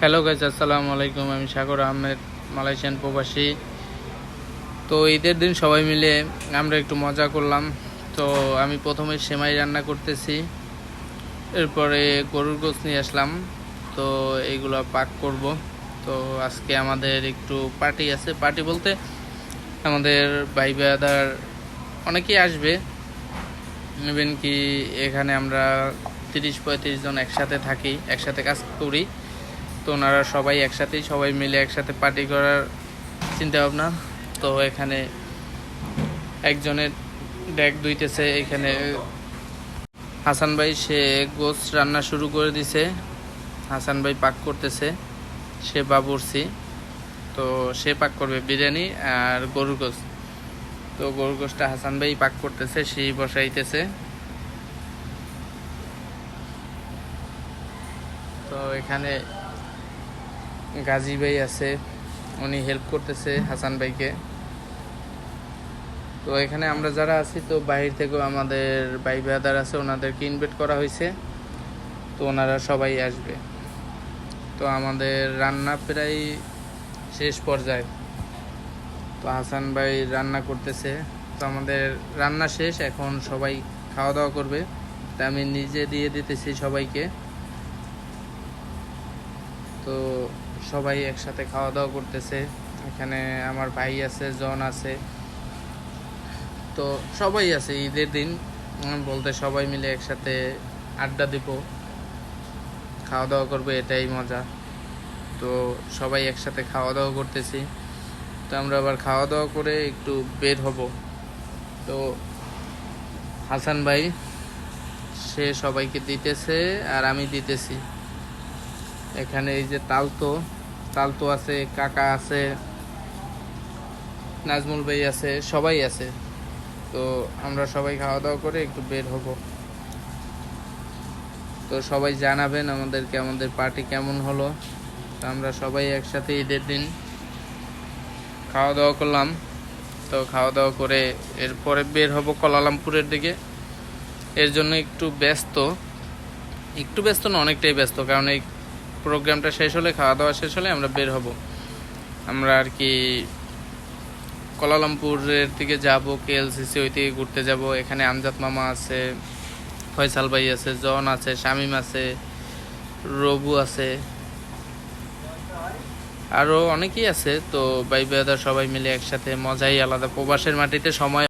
Hello guys আসসালামু আলাইকুম। আমি সাগর আহমেদ, মালয়েশিয়ান প্রবাসী। তো ঈদের দিন সবাই মিলে আমরা একটু মজা করলাম। তো আমি প্রথমে সেমাই রান্না করতেছি। এরপরে গরুর গোস নিয়ে আসলাম। তো এইগুলো পাক করব। তো আজকে আমাদের একটু পার্টি আছে। পার্টি বলতে আমাদের ভাই বেদার অনেকেই আসবে। ইভেন কি এখানে আমরা তিরিশ পঁয়ত্রিশ জন একসাথে থাকি, একসাথে কাজ করি। তো ওনারা সবাই একসাথেই, সবাই মিলে একসাথে পার্টি করার চিন্তা ভাবনা তো এখানে একজনের ড্যাক দুইতেছে, এখানে হাসান ভাই, সে গোস রান্না শুরু করে দিছে। হাসান ভাই পাক করতেছে, সে বাবুরসি তো সে পাক করবে বিরিয়ানি আর গরুর গোস তো গরুর গোসটা হাসান ভাই পাক করতেছে, সেই বসাইতেছে। তো এখানে গাজী ভাই আছে, উনি হেল্প করতেছে হাসান ভাইকে। তো এখানে আমরা যারা আছি, তো বাহির থেকেও আমাদের ভাই ব্রাদার আছে, ওনাদেরকে ইনভাইট করা হয়েছে। তো ওনারা সবাই আসবে। তো আমাদের রান্না প্রায় শেষ পর্যায়ে। তো হাসান ভাই রান্না করতেছে। তো আমাদের রান্না শেষ, এখন সবাই খাওয়া দাওয়া করবে। তা আমি নিজে দিয়ে দিতেছি সবাইকে। তো সবাই একসাথে খাওয়া দাওয়া করতেছে। এখানে আমার ভাই আছে, জন আছে। তো সবাই আছে ঈদের দিন। বলতে সবাই মিলে একসাথে আড্ডা দিব। খাওয়া দাওয়া করবে, এটাই মজা। তো সবাই একসাথে খাওয়া দাওয়া করতেছি। তো আমরা আবার খাওয়া দাওয়া করে একটু বের হব। তো হাসান ভাই, সে সবাইকে দিতেছে আর আমি দিতেছি। এখানে এই যে তালতো। তালতো আছে, কাকা আছে, নাজমুল ভাই আছে, সবাই আছে। তো আমরা সবাই খাওয়া দাওয়া করে একটু বের হব। তো সবাই জানাবেন আমাদেরকে, আমাদের পার্টি কেমন হলো। তো আমরা সবাই একসাথে ঈদের দিন খাওয়া দাওয়া করলাম। তো খাওয়া দাওয়া করে এরপরে বের হব কলালামপুরের দিকে। এর জন্য একটু ব্যস্ত। একটু ব্যস্ত না, অনেকটাই ব্যস্ত, কারণ এই প্রোগ্রামটা শেষ হলে খাওয়া দাওয়া শেষ হলে আমরা বের হব। আমরা আর কি কলালামপুরের দিকে যাব কেএলসিসি ওই দিকে ঘুরতে যাব। এখানে আমজাদ মামা আছে, ফয়সাল ভাই আছে, জন আছে, শামিম আছে, রবু আছে। আরও অনেকেই আছে, তো ভাই বেদার সবাই মিলে একসাথে মজাই আলাদা। প্রবাসের মাটিতে সময়